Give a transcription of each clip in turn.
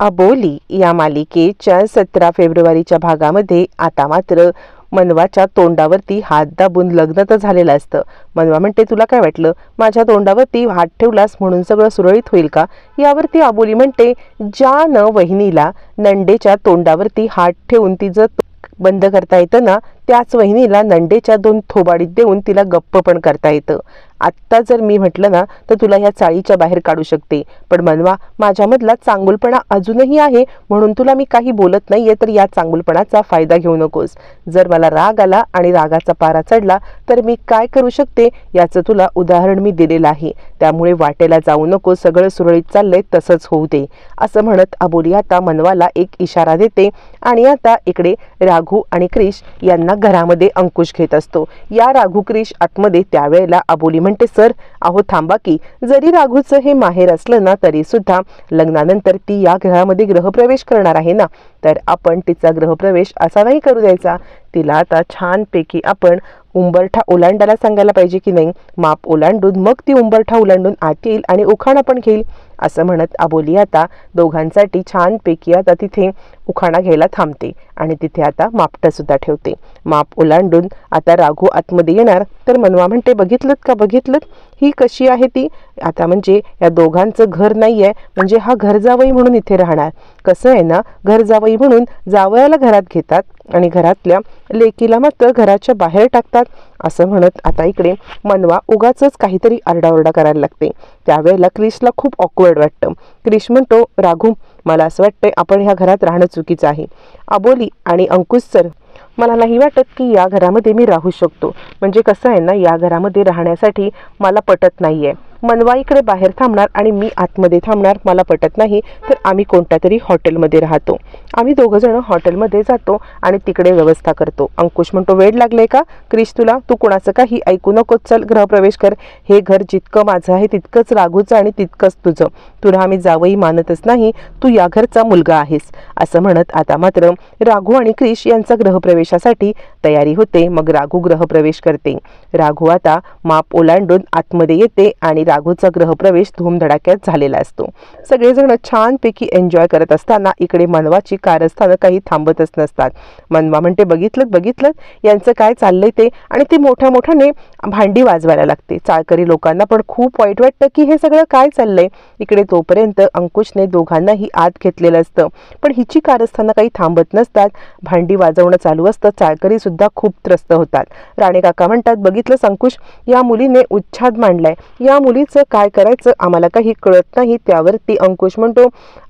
अबोली या मालिकेच्या सतरा फेब्रुवारीच्या भागामध्ये आता मात्र मनवाच्या तोंडावरती हात दाबून लग्न तर झालेलं असतं. मनवा म्हणते तुला काय वाटलं? माझ्या तोंडावरती हात ठेवलास म्हणून सगळं सुरळीत होईल का? यावरती अबोली म्हणते ज्या न वहिनीला नंडेच्या तोंडावरती हात ठेवून तिचं बंद करता येतं ना त्याच वहिनीला नंडेच्या दोन थोबाडीत देऊन तिला गप्प पण करता येतं. आत्ता जर मी म्हटलं ना तर तुला ह्या चाळीच्या बाहेर काढू शकते. पण मनवा माझ्यामधला चांगुलपणा अजूनही आहे म्हणून तुला मी काही बोलत नाहीये तर या चांगुलपणाचा फायदा घेऊ नकोस. जर मला राग आला आणि रागाचा पारा चढला तर मी काय करू शकते याचं तुला उदाहरण मी दिलेलं आहे. त्यामुळे वाटेला जाऊ नको सगळं सुरळीत चाललंय तसंच होऊ दे. असं म्हणत अबोली आता मनवाला एक इशारा देते आणि आता इकडे राघू आणि क्रिश यांना घरामध्ये अंकुश घेत असतो. या राघू क्रिश आतमध्ये त्यावेळेला अबोली म्हणते सर अहो थांबा की. जरी राघूचं हे माहेर असलं ना तरी सुद्धा लग्नानंतर ती या घरामध्ये ग्रहप्रवेश करणार आहे ना? तर आपण तिचा ग्रहप्रवेश असा नाही करू द्यायचा. तिला आता छानपैकी आपण उंबरठा ओलांडायला सांगायला पाहिजे की नाही? माप ओलांडून मग ती उंबरठा ओलांडून आत येईल आणि उखाण पण घेईल. असं म्हणत अबोली आता दोघांसाठी छानपैकी आता तिथे उखाणा घ्यायला थांबते आणि तिथे आता मापटं सुद्धा ठेवते. माप ओलांडून आता राघू आतमध्ये येणार. तर मनवा म्हणते बघितलं का? बघितलं ही कशी आहे ती? आता म्हणजे या दोघांचं घर नाही आहे म्हणजे हा घर जावई म्हणून इथे राहणार. कसं आहे ना घर जावई म्हणून जावयाला घरात घेतात आणि घरातल्या लेकीला मात्र घराच्या बाहेर टाकतात. असं म्हणत आता इकडे मनवा उगाच काहीतरी आरडाओरडा करायला लागते. त्यावेळेला क्रिशला खूप ऑकवर्ड वाटतं. क्रिश म्हणतो राघू मला असं वाटतंय आपण ह्या घरात राहणं चुकीचं आहे. अबोली आणि अंकुश सर मला नाही वाटत की या घरामध्ये मी राहू शकतो. म्हणजे कसं आहे ना या घरामध्ये राहण्यासाठी मला पटत नाही आहे मनवा इकडे बाहेर थांबणार आणि मी आतमध्ये थांबणार मला पटत नाही तर आम्ही कोणत्या तरी हॉटेलमध्ये राहतो. आम्ही दोघंजणं हॉटेलमध्ये जातो आणि तिकडे व्यवस्था करतो. अंकुश म्हणतो वेळ लागलाय का? क्रिश तुला तू कुणाचं काही ऐकू नको चल गृहप्रवेश कर. हे घर जितकं माझं आहे तितकंच राघूचं आणि तितकंच तुझं. तुला आम्ही जावई मानतच नाही. तू या घरचा मुलगा आहेस. असं म्हणत आता मात्र राघू आणि क्रिश यांचा ग्रहप्रवेशासाठी तयारी होते. मग राघू ग्रहप्रवेश करते. राघू आता माप ओलांडून आतमध्ये येते आणि राघूचा ग्रहप्रवेश धूमधडाक्यात झालेला असतो. सगळेजण छानपैकी एन्जॉय करत असताना इकडे मनवाची कारस्थानं काही थांबतच नसतात. मनवा म्हणते बघितलं बघितलं यांचं काय चाललंय ते? आणि ते मोठ्या मोठ्याने भांडी वाजवायला लागते. चाळकरी लोकांना पण खूप वाईट वाटतं की हे सगळं काय चाललंय? इकडे तोपर्यंत अंकुशने दोघांनाही आत घेतलेलं असतं. पण हिची कारस्थानं काही थांबत नसतात. भांडी वाजवणं चालू असतं. चाळकरी सुद्धा खूप त्रस्त होतात. राणे काका म्हणतात बघितलं अंकुश या मुलीने उच्छाद मांडलाय. या मुली मुलीचं काय करायचं आम्हाला काही कळत नाही त्यावरती अंकुश म्हणतो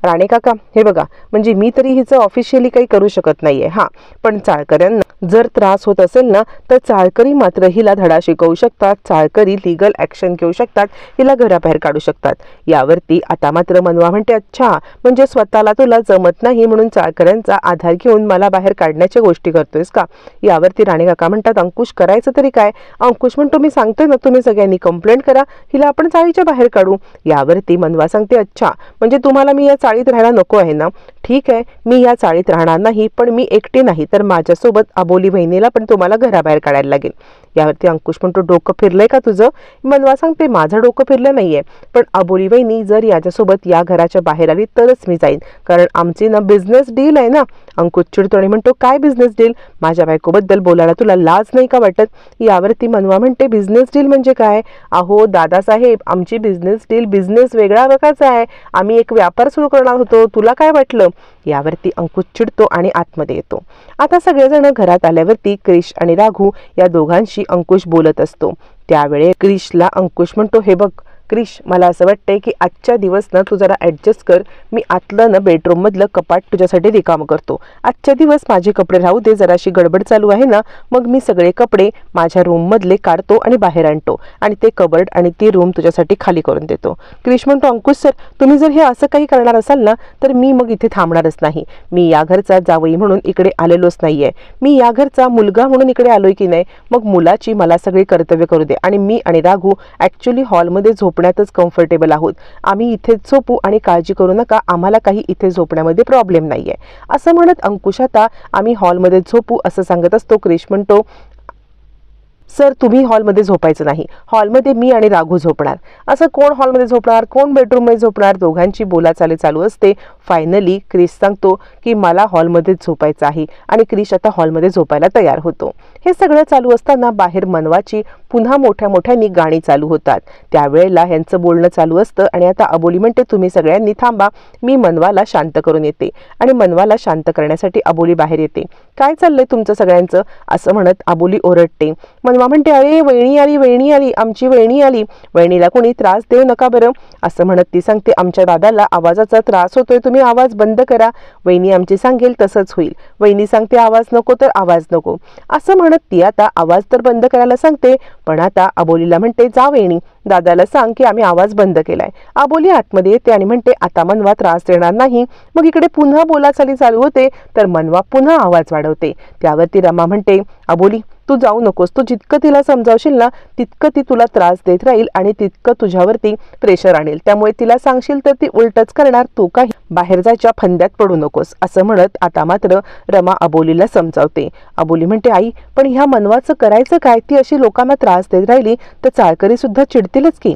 राणे काका हे बघा म्हणजे मी तरी हिचं ऑफिशियली काही करू शकत नाहीये हा पण चाळकऱ्यांना जर त्रास होत असेल ना तर चाळकरी मात्र हिला धडा शिकवू शकतात चाळकरी लिगल ॲक्शन घेऊ शकतात हिला घराबाहेर काढू शकतात. यावरती आता मात्र मनवा म्हणते अच्छा म्हणजे स्वतःला तुला जमत नाही म्हणून चाळकऱ्यांचा आधार घेऊन मला बाहेर काढण्याच्या गोष्टी करतोयस का? यावरती राणे काका म्हणतात अंकुश करायचं तरी काय? अंकुश म्हणतो मी सांगतोय ना तुम्ही सगळ्यांनी कंप्लेंट करा हिला आपण चाळीच्या बाहेर काढू. यावरती मनवा सांगते अच्छा म्हणजे तुम्हाला मी या चाळीत राहायला नको आहे ना? ठीक आहे मी या चाळीत राहणार नाही पण मी एकटी नाही तर माझ्यासोबत अबोली बहिणीला पण तुम्हाला घराबाहेर काढायला लागेल. यावरती अंकुश म्हणतो डोकं फिरलंय का तुझं? मनवा सांगते माझं डोकं फिरलं नाहीये. पण अबोली वहिनी जर याच्यासोबत या घराच्या बाहेर आली तरच मी जाईन. कारण आमची ना बिझनेस डील आहे ना. अंकुश चिडतो आणि म्हणतो काय बिझनेस डील माझ्या बायकोबद्दल बोलायला तुला लाज नाही का वाटत? यावरती मनवा म्हणते बिझनेस डील म्हणजे काय? अहो दादासाहेब आमची बिझनेस डील बिझनेस वेगळा प्रकारचा आहे. आम्ही एक व्यापार सुरू करणार होतो. तुला काय वाटलं? यावरती अंकुश चिडतो आणि आतमध्ये येतो. आता सगळेजण घरात आल्यावरती क्रिश आणि राघू या दोघांशी अंकुश बोलत असतो. त्यावेळे क्रिशला अंकुश म्हणतो हे बघ क्रिश मला असं वाटतंय की आजच्या दिवस ना तू जरा ॲडजस्ट कर. मी आतलं ना बेडरूममधलं कपाट तुझ्यासाठी रिकामं करतो. आजच्या दिवस माझे कपडे राहू दे जराशी गडबड चालू आहे ना मग मी सगळे कपडे माझ्या रूममधले काढतो आणि बाहेर आणतो आणि ते कबर्ड आणि ती रूम तुझ्यासाठी खाली करून देतो. क्रिश म्हणतो अंकुश सर तुम्ही जर हे असं काही करणार असाल ना तर मी मग इथे थांबणारच नाही. मी या घरचा जावई म्हणून इकडे आलेलोच नाहीये. मी या घरचा मुलगा म्हणून इकडे आलोय की नाही मग मुलाची मला सगळी कर्तव्य करू दे आणि मी आणि राघू ॲक्च्युली हॉलमध्ये झोप झोपण्यातच कम्फर्टेबल आहोत. आम्ही इथेच झोपू आणि काळजी करू नका. आम्हाला काही इथे झोपण्यामध्ये प्रॉब्लेम नाही आहे असं म्हणत अंकुश आता आम्ही हॉलमध्ये झोपू असं सांगत असतो. क्रिश म्हणतो सर तुम्ही हॉलमध्ये झोपायचं नाही. हॉलमध्ये मी आणि राघू झोपणार. असं कोण हॉलमध्ये झोपणार? कोण बेडरूममध्ये झोपणार? दोघांची बोलाचाली चालू असते. फायनली क्रिश सांगतो की मला हॉलमध्येच झोपायचं आहे आणि क्रिश आता हॉलमध्ये झोपायला तयार होतो. हे सगळं चालू असताना बाहेर मनवाची पुन्हा मोठ्या मोठ्यानी गाणी चालू होतात. त्यावेळेला ह्यांचं बोलणं चालू असतं आणि आता अबोली म्हणते तुम्ही सगळ्यांनी थांबा. मी मनवाला शांत करून येते. आणि मनवाला शांत करण्यासाठी अबोली बाहेर येते. काय चाललंय तुमचं सगळ्यांचं? असं म्हणत अबोली ओरडते. मनवा म्हणते अरे वहिणी आली वहिणी आली आमची वहिणी आली. वहिणीला कोणी त्रास देऊ नका बरं. असं म्हणत ती सांगते आमच्या दादाला आवाजाचा त्रास होतोय तुम्ही आवाज बंद करा. वहिनी आमची सांगेल तसंच होईल. वहिनी सांगते आवाज नको तर आवाज नको. असं म्हणत ती आता आवाज तर बंद करायला सांगते पण आता अबोलीला म्हणते जा वहिणी दादाला सांग की आम्ही आवाज बंद केलाय. अबोली आतमध्ये येते आणि म्हणते आता मनवा त्रास देणार नाही. मग इकडे पुन्हा बोलाचाली चालू होते तर मनवा पुन्हा आवाज वाढवते. त्यावरती रमा म्हणते अबोली तू जाऊ नकोस. तू जितकं तिला समजावशील ना तितकं ती तुला त्रास देत राहील आणि तितकं तुझ्यावरती प्रेशर आणेल. त्यामुळे तिला सांगशील तर ती उलटच करणार. तू काही बाहेर जायच्या फंद्यात पडू नकोस असं म्हणत आता मात्र रमा अबोलीला समजावते. अबोली म्हणते आई पण ह्या मनवाचं करायचं काय? ती अशी लोकांना त्रास देत राहिली तर चाळकरी सुद्धा चिडतीलच की.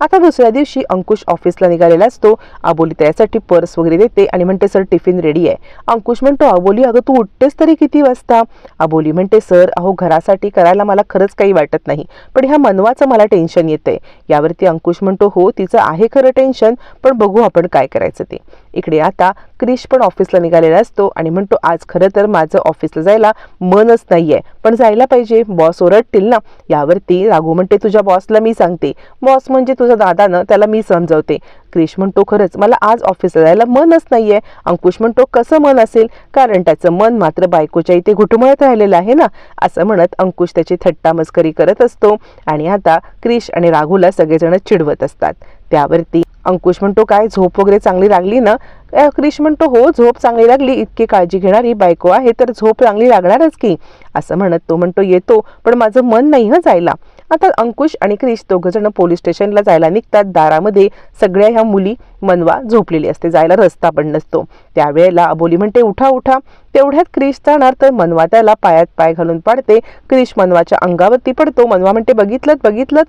आता दुसऱ्या दिवशी अंकुश ऑफिसला निघालेला असतो. अबोली त्यासाठी पर्स वगैरे देते आणि म्हणते सर टिफिन रेडी आहे. अंकुश म्हणतो अबोली अगं तू उठतेस तरी किती वाजता? अबोली म्हणते सर अहो घरासाठी करायला मला खरंच काही वाटत नाही पण ह्या मनवाचं मला टेन्शन येतंय. यावरती अंकुश म्हणतो हो तिचं आहे खरं टेन्शन पण बघू आपण काय करायचं ते. इकडे आता क्रिश पण ऑफिसला निघालेला असतो आणि म्हणतो आज खरं तर माझं ऑफिसला जायला मनच नाही आहे पण जायला पाहिजे. बॉस ओरडतील ना. यावरती राघू म्हणते तुझ्या बॉसला मी सांगते. बॉस म्हणजे तुझा दादानं त्याला मी समजवते. क्रिश म्हणतो खरंच मला आज ऑफिसला जायला मनच नाही आहे अंकुश म्हणतो कसं मन असेल? कारण त्याचं मन मात्र बायकोच्या इथे घुटमळत राहिलेलं आहे ना. असं म्हणत अंकुश त्याची थट्टा मस्करी करत असतो आणि आता क्रिश आणि राघूला सगळेजण चिडवत असतात. त्यावरती अंकुश म्हणतो काय झोप वगैरे चांगली लागली ना? क्रिश म्हणतो हो झोप चांगली लागली. इतकी काळजी घेणारी बायको आहे तर झोप चांगली लागणारच की. असं म्हणत तो म्हणतो येतो पण माझं मन नाही हं जायला. आता अंकुश आणि क्रिश दोघंजण पोलीस स्टेशनला जायला निघतात. दारामध्ये सगळ्या ह्या मुली मनवा झोपलेली असते. जायला रस्ता पण नसतो. त्यावेळेला अबोली म्हणते उठा उठा. तेवढ्यात क्रिश जाणार तर मनवा त्याला पायात पाय घालून पाडते. क्रिश मनवाच्या अंगावरती पडतो. मनवा म्हणते बघितलं बघितलं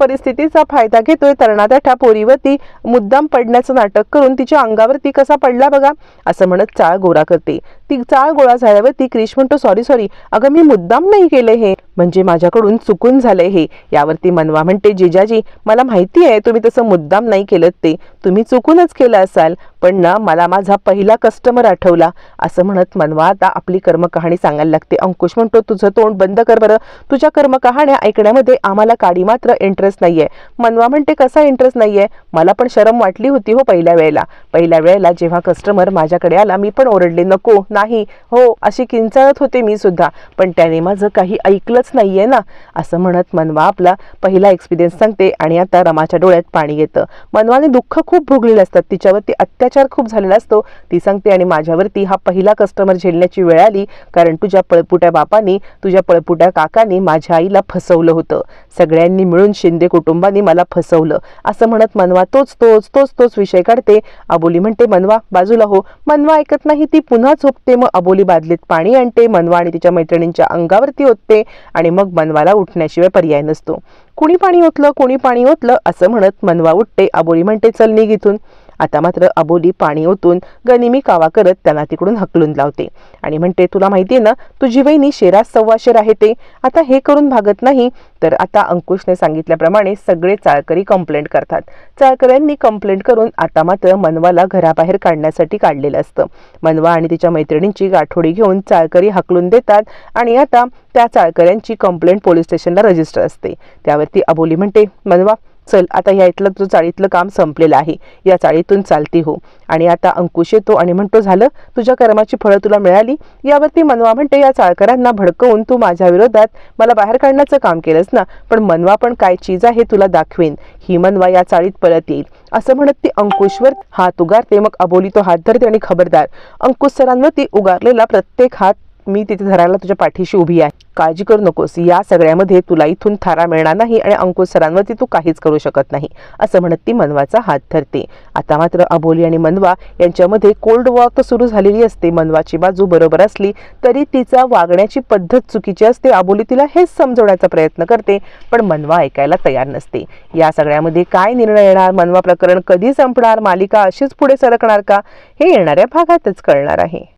परिस्थितीचा फायदा घेतोय. तरणात्या पोरीवरती मुद्दाम पडण्याचं नाटक करून तिच्या अंगावरती कसा पडला बघा असं म्हणत चाळ गोळा करते. ती चाळ गोळा झाल्यावरती क्रिश म्हणतो सॉरी सॉरी. अगं मी मुद्दाम नाही केले हे. म्हणजे माझ्याकडून चुकून झालंय हे. यावरती मनवा म्हणते जिजाजी मला माहिती आहे तुम्ही तसं मुद्दाम नाही केलं ते. तुम्ही चुकूनच केलं असाल. पण ना मला माझा पहिला कस्टमर आठवला. असं म्हणत मनवा आता आपली कर्मकहाणी सांगायला लागते. अंकुश म्हणतो तुझं तोंड बंद कर बरं. तुझ्या कर्मकहाण्या ऐकण्यामध्ये आम्हाला काडी मात्र इंटरेस्ट नाहीये. मनवा म्हणते कसा इंटरेस्ट नाहीये? मला पण शरम वाटली होती हो पहिल्या वेळेला. पहिल्या वेळेला जेव्हा कस्टमर माझ्याकडे आला मी पण ओरडले नको नाही. हो अशी किंचाळत होते मी सुद्धा. पण त्याने माझं काही ऐकलंच नाहीये ना. असं म्हणत मनवा आपला पहिला एक्सपिरियन्स सांगते आणि आता रमाच्या डोळ्यात पाणी येतं. मनवाने दुःख खूप भोगलेलं असतात. तिच्यावरती अत्याचार खूप झालेला असतो. ती सांगते आणि माझ्यावरती हा पहिला कस्टमर झेलण्याची वेळ आली कारण तुझ्या पळपुट्या बापांनी तुझ्या पळपुट्या काकांनी माझ्या आईला फसवलं होतं. सगळ्यांनी मिळून शिंदे कुटुंबांनी मला फसवलं. असं म्हणत मनवा तोच तोच तोच तोच विषय काढते. अबोली म्हणते मनवा बाजूला हो. मनवा ऐकत नाही ती पुन्हा झोपते. मग अबोली बादलीत पाणी आणते. मनवा आणि तिच्या मैत्रिणींच्या अंगावरती ओतते आणि मग मनवाला उठण्याशिवाय पर्याय नसतो. कुणी पाणी ओतलं? कोणी पाणी ओतलं? असं म्हणत मनवा उठते. अबोली म्हणते चल निघ इथून. आता मात्र अबोली पाणी ओतून गनिमी कावा करत त्यांना तिकडून हकलून लावते. आणि म्हणते तुला माहितीये ना तुझी वहिनी शेरास सव्वाशेर आहे ते. आता हे करून भागत नाही तर आता अंकुशने सांगितल्याप्रमाणे सगळे चाळकरी कंप्लेंट करतात. चाळकऱ्यांनी कंप्लेंट करून आता मात्र मनवाला घराबाहेर काढण्यासाठी काढलेलं असतं. मनवा आणि तिच्या मैत्रिणींची गाठोडी घेऊन चाळकरी हकलून देतात आणि आता त्या चाळकऱ्यांची कंप्लेंट पोलीस स्टेशनला रजिस्टर असते. त्यावरती अबोली म्हणते मनवा चल आता या इथलं जो चाळीतलं काम संपलेलं आहे या चाळीतून चालती हो. आणि आता अंकुश येतो आणि म्हणतो झालं तुझ्या कर्माची फळं तुला मिळाली यावरती मनवा म्हणते या चाळकरांना भडकवून तू माझ्या विरोधात मला बाहेर काढण्याचं काम केलंस ना पण मनवा पण काय चीज आहे तुला दाखवेन. ही मनवा या चाळीत परत येईल. असं म्हणत ती अंकुशवर हात उगारते मग अबोली तो हात धरते आणि खबरदार. अंकुश सरांवरती उगारलेला प्रत्येक हात मी तिथे धरायला तुझ्या पाठीशी उभी आहे. काळजी करू नकोस. या सगळ्यामध्ये तुला इथून थारा मिळणार नाही आणि अंकुश सरांवरती तू काहीच करू शकत नाही असं म्हणत ती मनवाचा हात धरते. आता मात्र अबोली आणि मनवा यांच्यामध्ये कोल्ड वॉर तर सुरू झालेली असते. मनवाची बाजू बरोबर असली तरी तिचा वागण्याची पद्धत चुकीची असते. अबोली तिला हेच समजवण्याचा प्रयत्न करते पण मनवा ऐकायला तयार नसते. या सगळ्यामध्ये काय निर्णय येणार? मनवा प्रकरण कधी संपणार? मालिका अशीच पुढे सरकणार का? हे येणाऱ्या भागातच कळणार आहे.